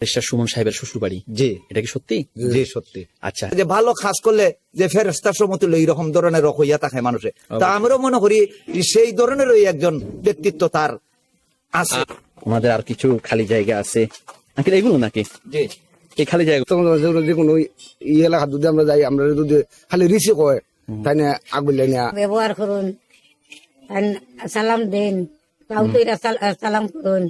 Barrister Suman সাহেবের শ্বশুর বাড়ি জি। এটা কি সত্যি? জি সত্যি। আচ্ছা। যে ভালো খাস করলে যে ফেরস্তার সমতুল্য এইরকম ধরনের হইয়া থাকে মানুষে। তা আমরাও মনে করি সেই ধরনের ওই একজন ব্যক্তিত্ব তার আছে। ওনাদের আর কিছু খালি জায়গা আছে। আঙ্কেল এগুলো নাকি? জি। এই খালি জায়গা তোমাদের যেগুলো যে কোনো ই এলাকা যদি আমরা যাই আমরা যদি খালি রিসি কয় তাই না আগুলে নিয়ে ব্যবহার করুন। সালাম দেন। কাউকে সালাম করুন।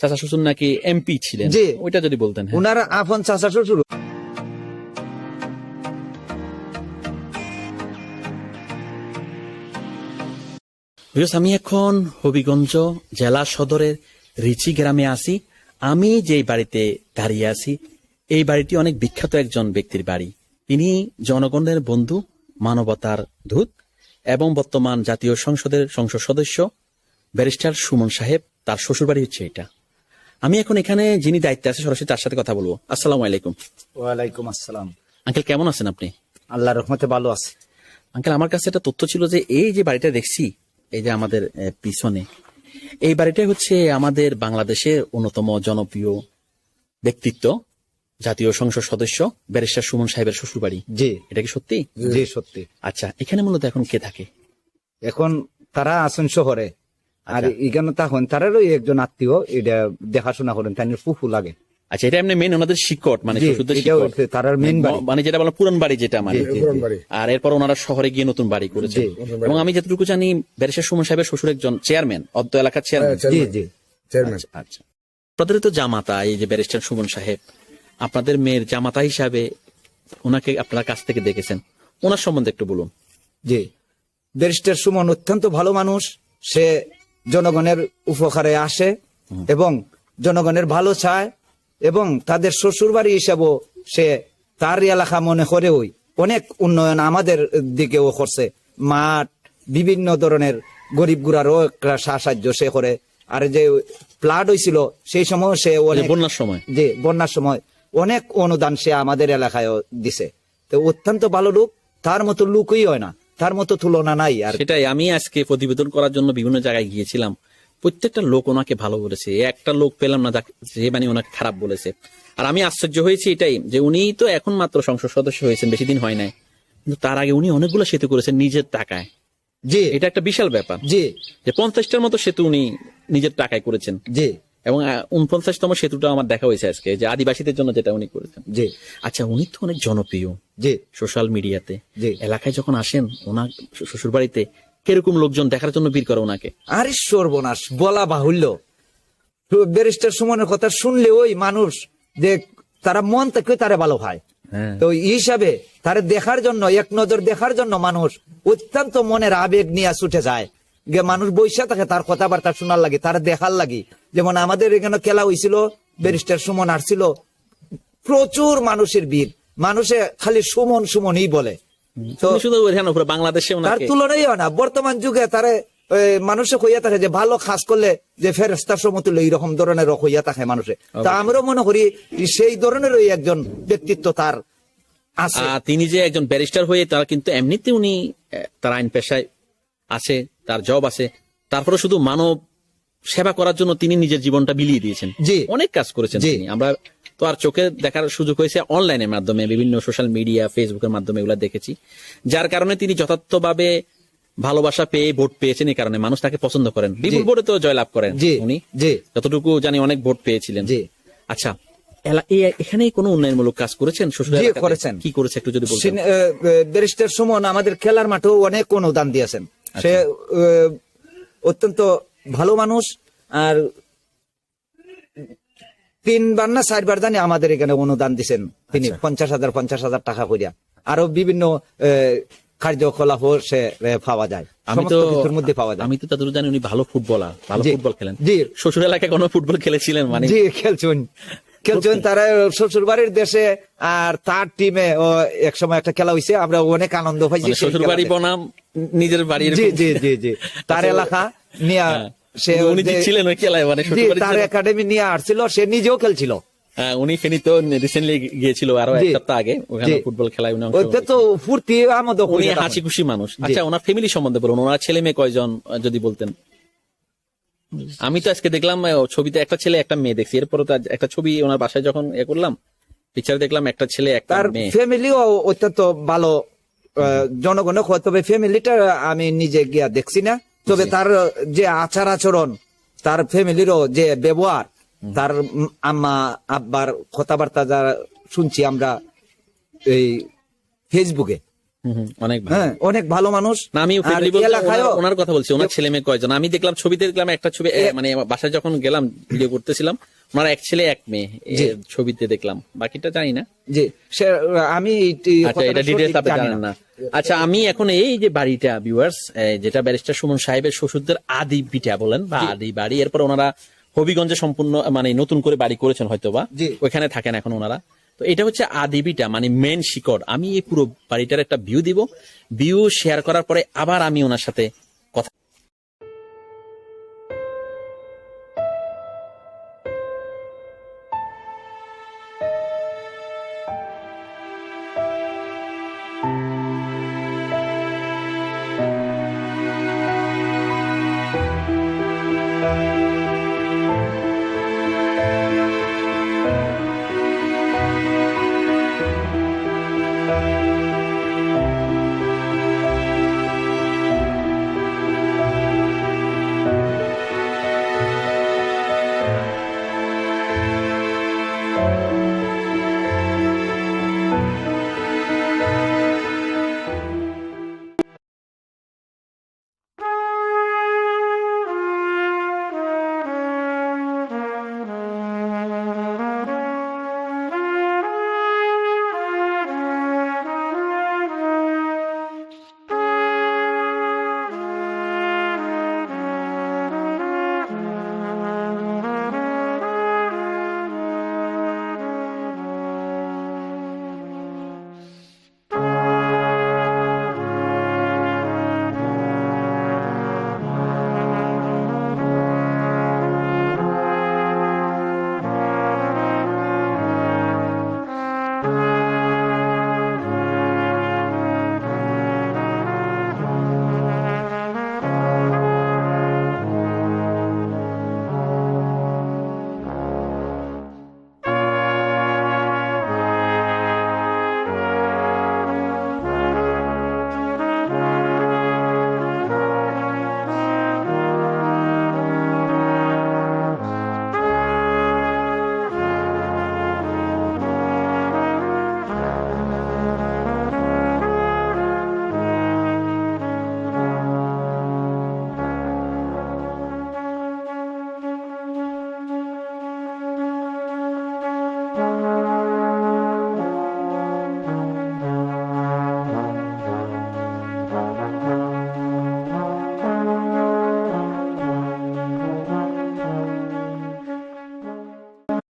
চাচা শ্বশুর নাকি এমপি ছিলেন? জি। ওইটা যদি বলতেন হ্যাঁ। উনার আপন চাচা শ্বশুর। বিকজ আমি এখন হবিগঞ্জ জেলা সদরের রিচি গ্রামে আছি। আমি যে বাড়িতে দাঁড়িয়ে আছি এই বাড়িটি অনেক বিখ্যাত একজন ব্যক্তির বাড়ি। তিনি জনগণের বন্ধু মানবতার দূত এবং বর্তমান জাতীয় সংসদের সংসদ সদস্য ব্যারিস্টার সুমন সাহেব তার শ্বশুর বাড়ি হচ্ছে এটা। আমি এখন এখানে যিনি দায়িত্বে আছে সরাসরি তার সাথে কথা বলব। আসসালামু আলাইকুম। ওয়ালাইকুম আসসালাম। আঙ্কেল কেমন আছেন আপনি? আল্লাহ রহমতে ভালো আছে। আঙ্কেল আমার কাছে একটা তথ্য ছিল যে এই যে বাড়িটা দেখছি এই যে আমাদের পিছনে এই বাড়িটা হচ্ছে আমাদের বাংলাদেশের অন্যতম জনপ্রিয় ব্যক্তিত্ব জাতীয় সংসদ সদস্য ব্যারিস্টার সুমন সাহেবের শ্বশুর বাড়ি জি। এটা কি সত্যি? জি সত্যি। আচ্ছা এখানে মূলত এখন কে থাকে? এখন তারা আছেন শহরে। আর আচ্ছা। এখানে তখন তারারও একজন আত্মীয় এটা দেখাশোনা করেন তাই ফুফু লাগে। আচ্ছা এটা এমনি মেন ওনাদের শিকট মানে শ্বশুরদের শিকট তারার মেন বাড়ি। মানে যেটা বলা পুরান বাড়ি যেটা মানে। আর এরপর ওনারা শহরে গিয়ে নতুন বাড়ি করেছে এবং আমি যতটুকু জানি ব্যারিস্টার সুমন সাহেবের শ্বশুর একজন চেয়ারম্যান অদ্য এলাকার চেয়ারম্যান জি জি। চেয়ারম্যান আচ্ছা আপনাদের তো জামাতা এই যে ব্যারিস্টার সুমন সাহেব আপনাদের মেয়ের জামাতা হিসাবে ওনাকে আপনার কাছ থেকে দেখেছেন। ওনার সম্বন্ধে একটু বলুন। জি। ব্যারিস্টার সুমন অত্যন্ত ভালো মানুষ। সে জনগণের উপকারে আসে এবং জনগণের ভালো চায় এবং তাদের শ্বশুর বাড়ি হিসাবেও সে তার এলাকা মনে করে ওই অনেক উন্নয়ন আমাদের দিকেও করছে। মাঠ বিভিন্ন ধরনের গরিব গুড়ারও একটা সাহায্য সে করে। আর যে প্লাট হয়েছিল সেই সময় সে বন্যার সময়? যে বন্যার সময় অনেক অনুদান সে আমাদের এলাকায় দিছে। তো অত্যন্ত ভালো লোক তার মতো লোকই হয় না। তার মতো তুলনা নাই আর সেটাই আমি আজকে প্রতিবেদন করার জন্য বিভিন্ন জায়গায় গিয়েছিলাম। প্রত্যেকটা লোক ওনাকে ভালো বলেছে। একটা লোক পেলাম না যে মানে ওনাকে খারাপ বলেছে। আর আমি আশ্চর্য হয়েছি এটাই যে উনি তো এখন মাত্র সংসদ সদস্য হয়েছেন বেশি দিন হয় নাই। কিন্তু তার আগে উনি অনেকগুলো সেতু করেছেন নিজের টাকায়। জি। এটা একটা বিশাল ব্যাপার। জি। যে পঞ্চাশটার মতো সেতু উনি নিজের টাকায় করেছেন। জি। এবং উনপঞ্চাশতম সেতুটা আমার দেখা হয়েছে আজকে যে আদিবাসীদের জন্য যেটা উনি করেছেন। জি। আচ্ছা উনি তো অনেক জনপ্রিয়। জি। সোশ্যাল মিডিয়াতে। জি। এলাকায় যখন আসেন ওনার শ্বশুর বাড়িতে কীরকম লোকজন দেখার জন্য ভিড় করে ওনাকে? আরে সর্বনাশ বলা বাহুল্য। ব্যারিস্টার সুমনের কথা শুনলে ওই মানুষ যে তারা মন থেকে তারা ভালো হয় হ্যাঁ। তো এই হিসাবে তারা দেখার জন্য এক নজর দেখার জন্য মানুষ অত্যন্ত মনের আবেগ নিয়ে ছুটে যায়। যে মানুষ বৈশা থাকে তার কথাবার্তা শোনার লাগে তার দেখার লাগে। যেমন আমাদের এখানে খেলা হয়েছিল ব্যারিস্টার সুমন আসছিল প্রচুর মানুষের ভিড়। মানুষে খালি সুমন সুমনই বলে। বাংলাদেশে তার তুলনাই না। বর্তমান যুগে তারে মানুষে কইয়া থাকে যে ভালো খাস করলে যে ফেরস্তার সমতুল্য এইরকম ধরনের হইয়া থাকে মানুষে। তা আমরাও মনে করি সেই ধরনের ওই একজন ব্যক্তিত্ব তার তিনি যে একজন ব্যারিস্টার হয়ে তার কিন্তু এমনিতে উনি তার আইন পেশায় আছে তার জব আছে তারপরে শুধু মানব সেবা করার জন্য তিনি নিজের জীবনটা বিলিয়ে দিয়েছেন। অনেক কাজ করেছেন। তিনি। আমরা তো আর চোখে দেখার সুযোগ হয়েছে অনলাইনের মাধ্যমে বিভিন্ন সোশ্যাল মিডিয়া ফেসবুকের মাধ্যমে এগুলো দেখেছি। যার কারণে তিনি যথার্থভাবে ভালোবাসা পেয়ে ভোট পেয়েছেন এই কারণে। মানুষ তাকে পছন্দ করেন। বিপুল ভোটে তো জয়লাভ করেন উনি। যতটুকু জানি অনেক ভোট পেয়েছিলেন। আচ্ছা এখানে কোনো উন্নয়নমূলক কাজ করেছেন? করেছেন। কি করেছে একটু যদি ব্যারিস্টার সুমন আমাদের খেলার মাঠেও অনেক অনুদান দিয়েছেন। সে অত্যন্ত ভালো মানুষ আর তিনবার না চারবার জানি আমাদের এখানে অনুদান দিছেন। তিনি পঞ্চাশ হাজার পঞ্চাশ হাজার টাকা করিয়া আরও বিভিন্ন কার্যকলাপ সে পাওয়া যায়। আমি তো কিছুর মধ্যে পাওয়া যায়। আমি তো তাদের জানি উনি ভালো ফুটবলার ভালো ফুটবল খেলেন। জি। শ্বশুর এলাকায় কোনো ফুটবল খেলেছিলেন মানে? জি খেলছেন। খেলছেন তারা শ্বশুর বাড়ির দেশে আর তার টিমে এক সময় একটা খেলা হয়েছে আমরা অনেক আনন্দ পাইছি মানে শ্বশুর বাড়ি বনাম নিজের বাড়ির জি জি জি জি। তার এলাকা নিয়ে হ্যাঁ। সে উনি ছিলেন ওই খেলায় মানে তার একাডেমি নিয়ে আসছিল সে নিজেও খেলছিল। হ্যাঁ, উনি ফেনি তো রিসেন্টলি গিয়েছিল আরও এক সপ্তাহ আগে ওখানে ফুটবল খেলায় উনি ওতে তো ফুর্তি আমোদ উনি হাসি খুশি মানুষ। আচ্ছা ওনার ফ্যামিলি সম্বন্ধে বলুন ওনার ছেলে মেয়ে কয়জন যদি বলতেন? আমি তো আজকে দেখলাম ছবিতে একটা ছেলে একটা মেয়ে দেখছি। এরপরে তো একটা ছবি ওনার বাসায় যখন এ করলাম পিকচার দেখলাম একটা ছেলে একটা মেয়ে। ফ্যামিলিও অত্যন্ত ভালো আহ, জনগণও হয় তবে ফ্যামিলিটা আমি নিজে গিয়া দেখছি না। তবে তার যে আচার আচরণ তার ফ্যামিলিরও যে ব্যবহার তার আম্মা আব্বার কথাবার্তা যারা শুনছি আমরা এই ফেসবুকে অনেক ভালো। হ্যাঁ অনেক ভালো মানুষ। আমি ওনার- কথা বলছি ওনার ছেলে মেয়ে কয়জন? আমি দেখলাম ছবিতে দেখলাম একটা ছবি মানে বাসায় যখন গেলাম ভিডিও করতেছিলাম ওনার এক ছেলে এক মেয়ে ছবিতে দেখলাম। বাকিটা জানি না। জি আমি আচ্ছা এটা ডিটেলস আপনি জানেন না। আচ্ছা আমি এখন এই যে বাড়িটা ভিউয়ার্স যেটা ব্যারিস্টার সুমন সাহেবের শ্বশুরদের আদি পিঠা বলেন বা আদি বাড়ি এরপর ওনারা হবিগঞ্জে সম্পূর্ণ মানে নতুন করে বাড়ি করেছেন হয়তোবা। জি। ওইখানে থাকেন এখন ওনারা। তো এটা হচ্ছে আদি বিটা মানে মেন শিকড়। আমি এই পুরো বাড়িটার একটা ভিউ দিব। ভিউ শেয়ার করার পরে আবার আমি ওনার সাথে কথা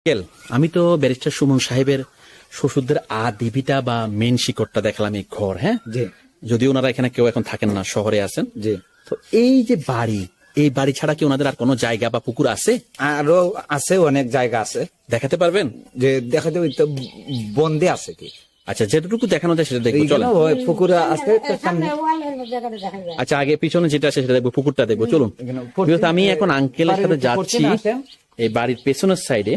আঙ্কেল, আমি তো ব্যারিস্টার সুমন সাহেবের শ্বশুরদের আদিবিটা বা মেন শিকড়টা দেখালাম এই ঘর হ্যাঁ? জি। যদি ওনারা এখানে কেউ এখন থাকেন না শহরে আছেন। জি। তো এই যে বাড়ি এই বাড়ি ছাড়া কি ওনাদের আর কোনো জায়গা বা পুকুর আছে? আরও আছে অনেক জায়গা আছে। দেখাতে পারবেন? যে দেখা যাবে তো বন্দে আছে কি? আচ্ছা যেটুকু দেখানো যায় সেটা দেখব ওই পুকুর আছে আচ্ছা আগে পিছনে যেটা আছে সেটা দেখব পুকুরটা দেখব চলুন। আমি এখন আঙ্কেলের সাথে যাচ্ছি এই বাড়ির পেছনের সাইডে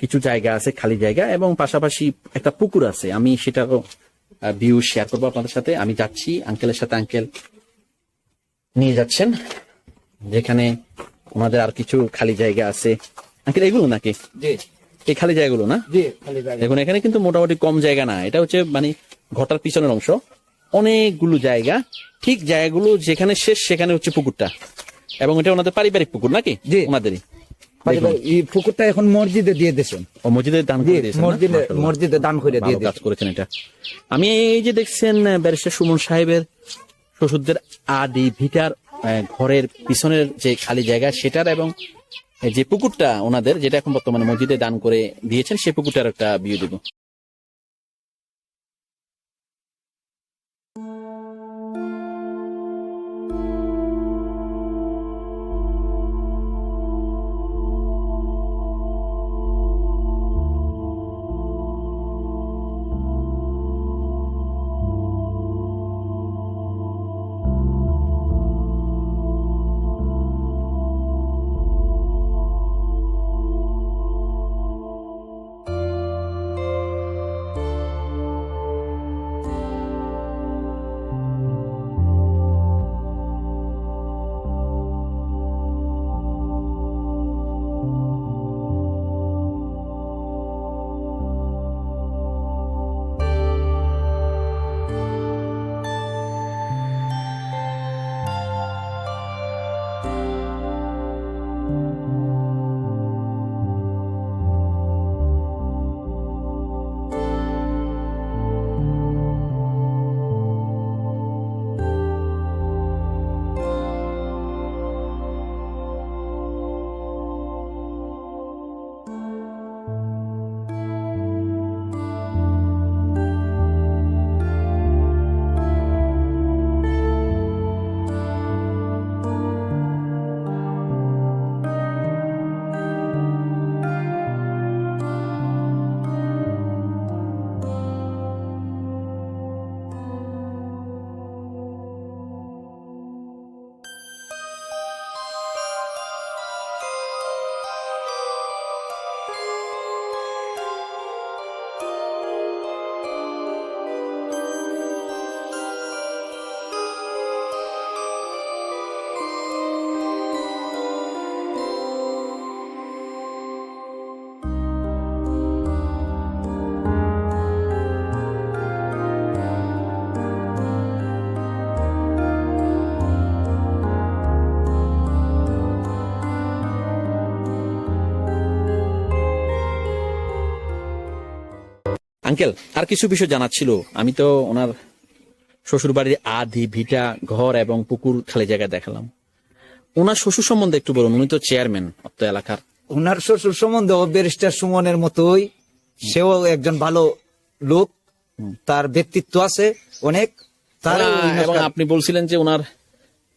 কিছু জায়গা আছে খালি জায়গা এবং পাশাপাশি একটা পুকুর আছে। আমি সেটারও ভিউ শেয়ার করব আপনাদের সাথে। আমি যাচ্ছি আঙ্কেলের সাথে আঙ্কেল নিয়ে যাচ্ছেন যেখানে ওনাদের আর কিছু খালি জায়গা আছে। আঙ্কেল এগুলো নাকি? এই খালি জায়গাগুলো না? দেখুন এখানে কিন্তু মোটামুটি কম জায়গা না। এটা হচ্ছে মানে ঘটার পিছনের অংশ। অনেকগুলো জায়গা। ঠিক জায়গাগুলো যেখানে শেষ সেখানে হচ্ছে পুকুরটা। এবং এটা ওনাদের পারিবারিক পুকুর নাকি? জি। ওনাদেরই। এই পুকুরটা এখন মসজিদে দিয়ে দিয়েছেন। ও মসজিদে দান করে দিয়েছেন মসজিদে মসজিদে দান করে দিয়ে কাজ করেছেন এটা। আমি এই যে দেখছেন ব্যারিস্টার সুমন সাহেবের শ্বশুরদের আদি ভিটার ঘরের পিছনের যে খালি জায়গা সেটার এবং যে পুকুরটা ওনাদের যেটা এখন বর্তমানে মসজিদে দান করে দিয়েছেন সে পুকুরটার একটা বিয়ে দিব। আঙ্কেল আর কিছু বিষয় জানার ছিল। আমি তো ওনার শ্বশুর বাড়ির আধি ভিটা ঘর এবং পুকুর খালি জায়গা দেখালাম। ওনার শ্বশুর সম্বন্ধে একটু বলুন উনি তো চেয়ারম্যান অত্ত এলাকার। ওনার শ্বশুর সম্বন্ধে ব্যারিস্টার সুমনের মতোই সেও একজন ভালো লোক তার ব্যক্তিত্ব আছে অনেক তার এবং আপনি বলছিলেন যে ওনার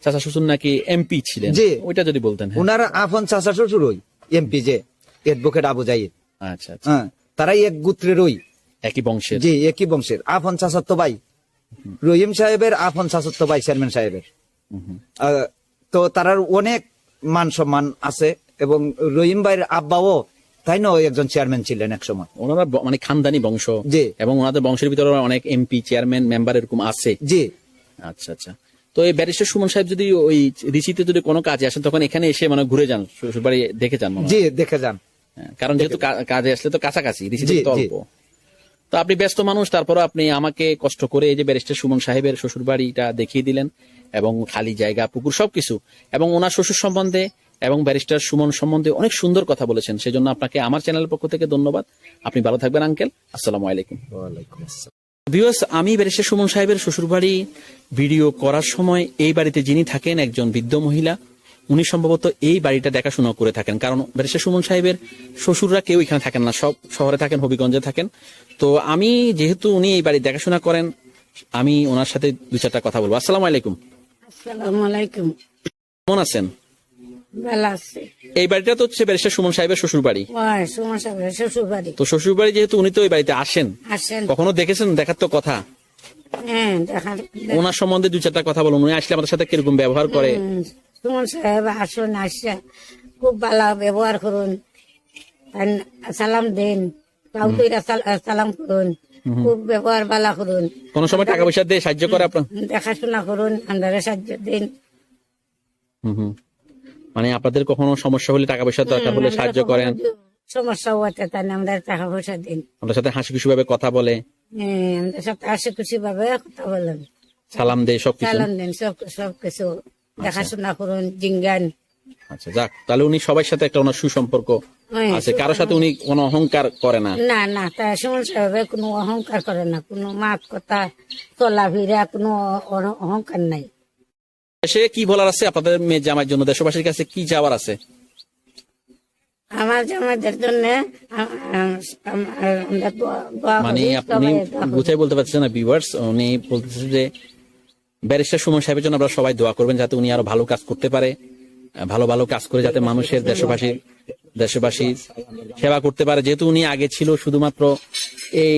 চাচা শ্বশুর নাকি এমপি ছিলেন। জি। ওইটা যদি বলতেন হ্যাঁ। ওনার আফন চাচা শ্বশুরই এমপি যে এডভোকেট আবু জাহিদ আচ্ছা আচ্ছা। হ্যাঁ তারাই এক গোত্রেরই একই বংশের। জি একই বংশের। আফন চাচাত্ত ভাই। রহিম সাহেবের আফন চাচাত্ত ভাই চেয়ারম্যান সাহেবের। তো তারার অনেক মান সম্মান আছে এবং রহিম ভাইয়ের আব্বাও তাই না একজন চেয়ারম্যান ছিলেন এক সময়। ওনারা মানে খানদানি বংশ। জি। এবং ওনাদের বংশের ভিতরে অনেক এমপি চেয়ারম্যান মেম্বার এরকম আছে। জি। আচ্ছা আচ্ছা। তো এই ব্যারিস্টার সুমন সাহেব যদি ওই ঋষিতে যদি কোনো কাজে আসেন তখন এখানে এসে মানে ঘুরে যান শ্বশুরবাড়ি দেখে যান জি দেখে যান। হ্যাঁ, কারণ যেহেতু কাজে আসলে তো কাছাকাছি জি, তো অল্প। তো আপনি ব্যস্ত মানুষ তারপরও আপনি আমাকে কষ্ট করে এই যে ব্যারিস্টার সুমন সাহেবের শ্বশুর বাড়িটা দেখিয়ে দিলেন এবং খালি জায়গা পুকুর সবকিছু এবং ওনার শ্বশুর সম্বন্ধে এবং ব্যারিস্টার সুমন সম্বন্ধে অনেক সুন্দর কথা বলেছেন। সেজন্য আপনাকে আমার চ্যানেলের পক্ষ থেকে ধন্যবাদ। আপনি ভালো থাকবেন আঙ্কেল। আসসালামু আলাইকুম। ভিউয়ার্স আমি ব্যারিস্টার সুমন সাহেবের শ্বশুরবাড়ি ভিডিও করার সময় এই বাড়িতে যিনি থাকেন একজন বৃদ্ধ মহিলা উনি সম্ভবত এই বাড়িটা দেখাশোনা করে থাকেন। কারণ ব্যারিস্টার সুমন সাহেবের শ্বশুররা কেউ এখানে থাকেন না সব শহরে থাকেন হবিগঞ্জে থাকেন। তো আমি যেহেতু উনি এই বাড়ি দেখাশোনা করেন আমি ওনার সাথে দু চারটা কথা বলব। আসসালামু আলাইকুম। আলাইকুম। কেমন আছেন? এই বাড়িটা তো হচ্ছে ব্যারিস্টার সুমন সাহেবের শ্বশুর বাড়ি সুমন সাহেবের শ্বশুর বাড়ি তো শ্বশুর বাড়ি যেহেতু উনি তো এই বাড়িতে আসেন। কখনো দেখেছেন? দেখার তো কথা। হ্যাঁ ওনার সম্বন্ধে দু চারটা কথা বলুন। উনি আসলে আমাদের সাথে কীরকম ব্যবহার করে? সুমন সাহেব আসুন আসছে। খুব ভালো ব্যবহার করুন। সালাম দেন। কাউকে সালাম করুন। খুব ব্যবহার ভালো করুন। কোন সময় টাকা পয়সা দিয়ে সাহায্য করে আপনার? দেখাশোনা করুন আন্দারে সাহায্য দিন। মানে আপনাদের কখনো সমস্যা হলে টাকা পয়সা দরকার হলে সাহায্য করেন? সমস্যা হতে তাই আমরা টাকা পয়সা দিন। আমাদের সাথে হাসি খুশি ভাবে কথা বলে? হ্যাঁ, আমাদের সাথে আসে খুশি ভাবে কথা বলেন। সালাম দেয় সবকিছু? সালাম দেন সব সব কিছু দেখাশোনা করুন জিঙ্গান আচ্ছা যাক তাহলে উনি সবার সাথে একটা ওনার সুসম্পর্ক হ্যাঁ, আছে। কারোর সাথে উনি কোনো অহংকার করে না। না না তা সুমন সাহেব কোনো অহংকার করে না কোনো মাত কথা চলা ফিরা কোনো অহংকার নাই। সে কি বলার আছে? আপনাদের মেয়ে জামাইয়ের জন্য দেশবাসীর কাছে কি যাওয়ার আছে? আমার জামাইদের জন্য মানে আপনি করি। বুঝাই বলতে পারছেন না ভিউয়ার্স উনি বলতেছে যে ব্যারিস্টার সুমন সাহেবের জন্য আপনারা সবাই দোয়া করবেন যাতে উনি আরও ভালো কাজ করতে পারে ভালো ভালো কাজ করে যাতে মানুষের দেশবাসী দেশবাসী সেবা করতে পারে। যেহেতু উনি আগে ছিল শুধুমাত্র এই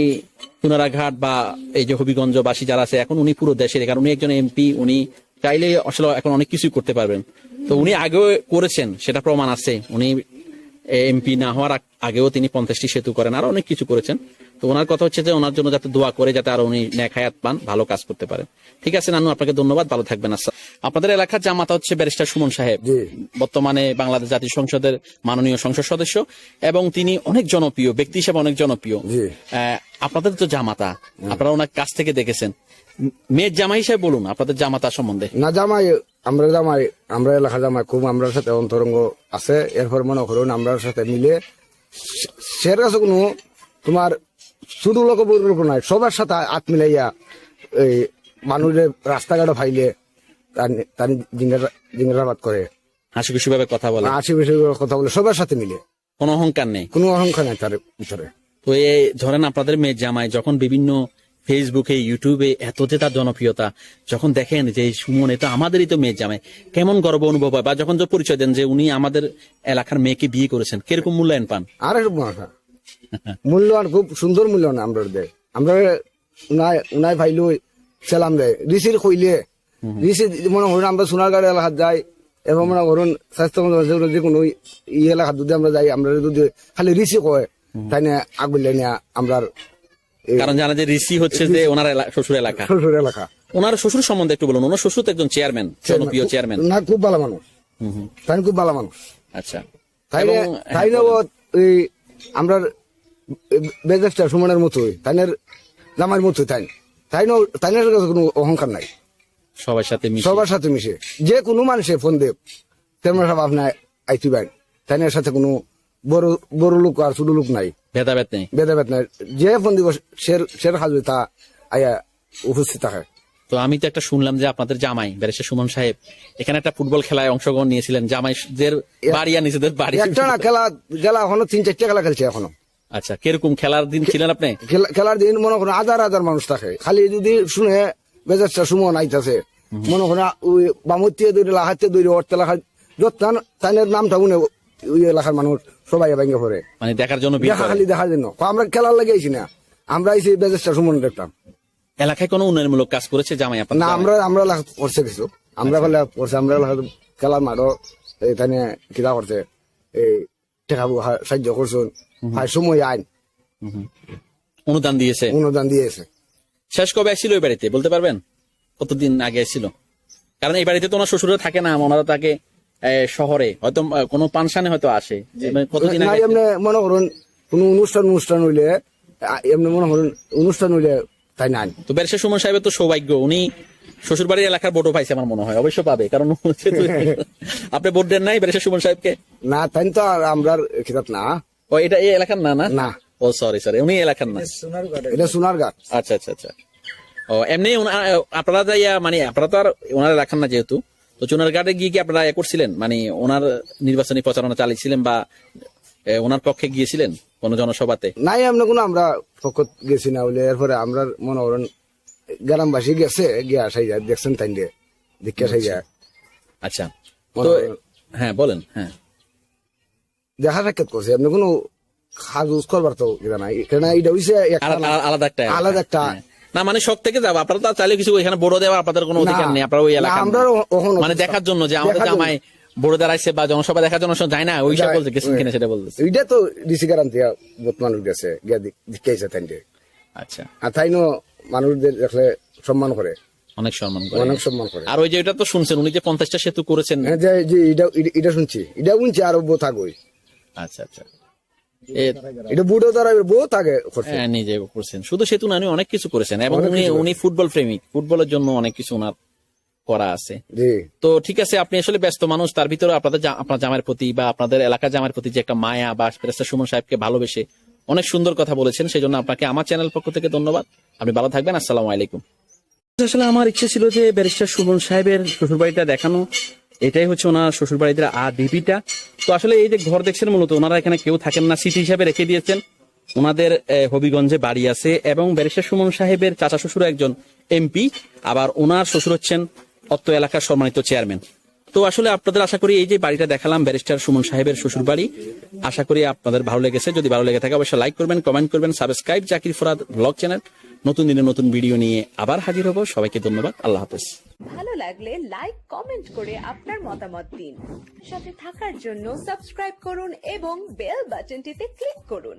পুনরাঘাট বা এই যে হবিগঞ্জবাসী যারা আছে, এখন উনি পুরো দেশের, কারণ উনি একজন এমপি, উনি চাইলে আসলে এখন অনেক কিছুই করতে পারবেন। তো উনি আগেও করেছেন, সেটা প্রমাণ আছে। উনি এমপি না হওয়ার আগেও তিনি পঞ্চাশটি সেতু করেন, আরও অনেক কিছু করেছেন। তো ওনার কথা হচ্ছে যে ওনার জন্য যাতে দোয়া করে যাতে আরও উনি ন্যাখায়াত পান ভালো কাজ করতে পারেন। ঠিক আছে নানু আপনাকে ধন্যবাদ ভালো থাকবেন আচ্ছা আপনাদের এলাকার জামাতা হচ্ছে ব্যারিস্টার সুমন সাহেব। বর্তমানে বাংলাদেশ জাতীয় সংসদের মাননীয় সংসদ সদস্য এবং তিনি অনেক জনপ্রিয় ব্যক্তি হিসেবে অনেক জনপ্রিয়। আপনাদের তো জামাতা আপনারা ওনার কাছ থেকে দেখেছেন। মেয়ের জামাই হিসেবে বলুন আপনাদের জামাতা সম্বন্ধে। না জামাই আমরা জামাই আমরা এলাকা জামাই খুব আমরা সাথে অন্তরঙ্গ আছে। এরপর মনে করুন আমরা সাথে মিলে সের কাছে কোনো তোমার শুধু লোক নাই সবার সাথে হাত মিলাইয়া এই মানুষের রাস্তাঘাটে ফাইলে তার জিঙ্গারাবাদ করে। হাসি খুশি ভাবে কথা বলে। আশি বেশি কথা বলে সবার সাথে মিলে। কোনো অহংকার নেই। কোনো অহংকার নাই তার ভিতরে। তো এই ধরেন আপনাদের মেয়ের জামাই যখন বিভিন্ন ফেসবুকে ইউটিউবে এত যে তার জনপ্রিয়তা যখন দেখেন যে সুমন এটা আমাদেরই তো মেয়ের জামাই কেমন গর্ব অনুভব হয়? বা যখন যে পরিচয় দেন যে উনি আমাদের এলাকার মেয়েকে বিয়ে করেছেন কীরকম মূল্যায়ন পান? আর মূল্যবান খুব সুন্দর মূল্যবান আমরা দেয় আমরা উনাই উনাই ভাইলো সেলাম দেয় ঋষির কইলে ঋষি মনে করুন আমরা সোনার গাড়ি এলাকাত যাই এবং মনে করুন স্বাস্থ্য যে কোনো ই এলাকাত যদি আমরা যাই আমরা যদি খালি ঋষি কয় তাই না আগুলে নিয়ে আমরা কারণ জানা যে ঋষি হচ্ছে যে ওনার শ্বশুর এলাকা। শ্বশুর এলাকা। ওনার শ্বশুর সম্বন্ধে একটু বলুন। ওনার শ্বশুর তো একজন চেয়ারম্যান জনপ্রিয় চেয়ারম্যান না খুব ভালো মানুষ। তাই খুব ভালো মানুষ। আচ্ছা। তাই তাই না এই আমরা বেজেস্টার সুমনের মতোই তাইনের জামার মতোই তাই। তাই না তাইনের কাছে কোনো অহংকার নাই। সবার সাথে মিশে। সবার সাথে মিশে। যে কোনো মানুষে ফোন দেব তেমন সব আপনার বাইন তাইনের সাথে কোনো বড় বড় লোক আর ছোট লোক নাই। ভেদাভেদ নেই। ভেদাভেদ নাই। যে ফোন দিব সের সের হাজবে তা আয়া উপস্থিত থাকে। তো আমি তো একটা শুনলাম যে আপনাদের জামাই ব্যারিস্টার সুমন সাহেব এখানে একটা ফুটবল খেলায় অংশগ্রহণ নিয়েছিলেন। জামাইদের বাড়ি আর নিজেদের বাড়ি। একটা না খেলা খেলা এখনও তিন চারটা খেলা খেলছে এখনও। আচ্ছা কীরকম খেলার দিন ছিলেন আপনি? খেলার দিন মনে করেন হাজার হাজার মানুষ থাকে। খালি যদি শুনে বেজারটা সুমন আইতাছে মনে করেন ওই বামুতিয়ে দৌড়ে লাহাতে দৌড়ে অর্থ লেখা যত্ন তাইনের নামটা উনি ওই এলাকার মানুষ সবাই ভেঙে পড়ে। মানে দেখার জন্য দেখা খালি দেখার জন্য। আমরা খেলার লাগে আইছি না। আমরা আইছি বেজারটা সুমন দেখতাম। এলাকায় কোনো উন্নয়নমূলক কাজ করেছে জামাই আপনার না আমরা আমরা এলাকা করছে কিছু। আমরা বলে করছে আমরা খেলার মাঠও এখানে কিতা করছে। এই টাকা সাহায্য করছেন ভাই সময় আইন অনুদান দিয়েছে। অনুদান দিয়েছে। শেষ কবে আসছিল বাড়িতে বলতে পারবেন? কতদিন আগে আসছিল? কারণ এই বাড়িতে তো ওনার শ্বশুরও থাকে না ওনারা থাকে শহরে। হয়তো কোনো পানশানে হয়তো আসে। মানে কতদিন আগে এমনি মনে করুন কোন অনুষ্ঠান অনুষ্ঠান হইলে এমনি মনে করুন অনুষ্ঠান হইলে তাই নাই। তো ব্যারিস্টার সুমন সাহেবের তো সৌভাগ্য উনি শ্বশুর বাড়ির এলাকার ভোটও পাইছে আমার মনে হয় অবশ্য পাবে কারণ আপনি ভোট দেন নাই ব্যারিস্টার সুমন সাহেবকে? না তাই তো আর আমরা খিতাব না। ও এটা এই এলাকার না না? না। ও সরি সরি উনি এলাকার না। এটা সোনার গাছ আচ্ছা আচ্ছা আচ্ছা। ও এমনি আপনারা মানে আপনারা তো আর ওনারা রাখান না যেহেতু তো গিয়ে কি আপনারা ইয়া করছিলেন? মানে ওনার নির্বাচনী প্রচারণা চালিয়েছিলেন বা ওনার পক্ষে গিয়েছিলেন কোন জনসভাতে? নাই এমনি কোনো আমরা পকত গেছি না বলে এরপরে আমরা মনে করেন গ্রামবাসী গেছে গিয়া সাই যায় দেখছেন তাই দিয়ে দেখে সাই যায় আচ্ছা। তো হ্যাঁ বলেন হ্যাঁ। দেখা সাক্ষাৎ করছে এমনি কোনো করবার তো নাই কেন এটা হইছে আলাদা একটা আলাদা একটা হ্যাঁ। না মানে শখ থেকে যাব আপনারা তো চাইলে কিছু এখানে বড় দেওয়া আপনাদের কোনো অধিকার নেই আপনারা ওই এলাকা আমরা মানে দেখার জন্য যে আমাদের জামাই বড় দাঁড়াইছে বা জনসভা দেখার জন্য যায় না ওই সব বলছে গেছেন ওই। কিনা সেটা বলতেছে। এইটা তো ডিসি গ্যারান্টি বহুত মানুষ গেছে গিয়া দেখাইছে তাই আচ্ছা। আর তাই মানুষদের দেখলে সম্মান করে। অনেক সম্মান করে। অনেক সম্মান করে। আর ওই যে এটা তো শুনছেন উনি যে পঞ্চাশটা সেতু করেছেন। হ্যাঁ, যে যে এটা এটা- এটা শুনছি। এটা শুনছি আরও বহুত আগে আচ্ছা আচ্ছা। এটা বুড়ো দ্বারা বহুত আগে হ্যাঁ, নিজে করছেন। শুধু সেতু না উনি অনেক কিছু করেছেন। এবং উনি উনি ফুটবল প্রেমিক। ফুটবলের জন্য অনেক কিছু ওনার করা আছে। তো ঠিক আছে আপনি আসলে ব্যস্ত মানুষ। তার ভিতরে আপনাদের আপনার জামার প্রতি বা আপনাদের এলাকার জামার প্রতি যে একটা মায়া বা সুমন সাহেবকে ভালোবেসে অনেক সুন্দর কথা বলেছেন সেই জন্য আপনাকে আমার চ্যানেল পক্ষ থেকে ধন্যবাদ। আপনি ভালো থাকবেন, আসসালামু আলাইকুম। আসলে আমার ইচ্ছে ছিল যে ব্যারিস্টার সুমন সাহেবের শ্বশুরবাড়িটা দেখানো, এটাই হচ্ছে ওনার শ্বশুরবাড়িতে আ ডিবিটা তো আসলে এই যে ঘর দেখছেন মূলত, ওনারা এখানে কেউ থাকেন না, সিটি হিসাবে রেখে দিয়েছেন। ওনাদের হবিগঞ্জে বাড়ি আছে এবং ব্যারিস্টার সুমন সাহেবের চাচা শ্বশুর একজন এমপি। আবার ওনার শ্বশুর হচ্ছেন অত্ত এলাকার সম্মানিত চেয়ারম্যান। তো আসলে আপনাদের আশা করি এই যে বাড়িটা দেখালাম, ব্যারিস্টার সুমন সাহেবের শ্বশুর বাড়ি আশা করি আপনাদের ভালো লেগেছে। যদি ভালো লেগে থাকে, অবশ্যই লাইক করবেন কমেন্ট করবেন subscribe Zakir Farhad blog channel নতুন দিনে নতুন ভিডিও নিয়ে আবার হাজির হব। সবাইকে ধন্যবাদ। আল্লাহ হাফেজ। ভালো লাগলে লাইক কমেন্ট করে আপনার মতামত দিন। সাথে থাকার জন্য সাবস্ক্রাইব করুন এবং বেল বাটনটিতে ক্লিক করুন।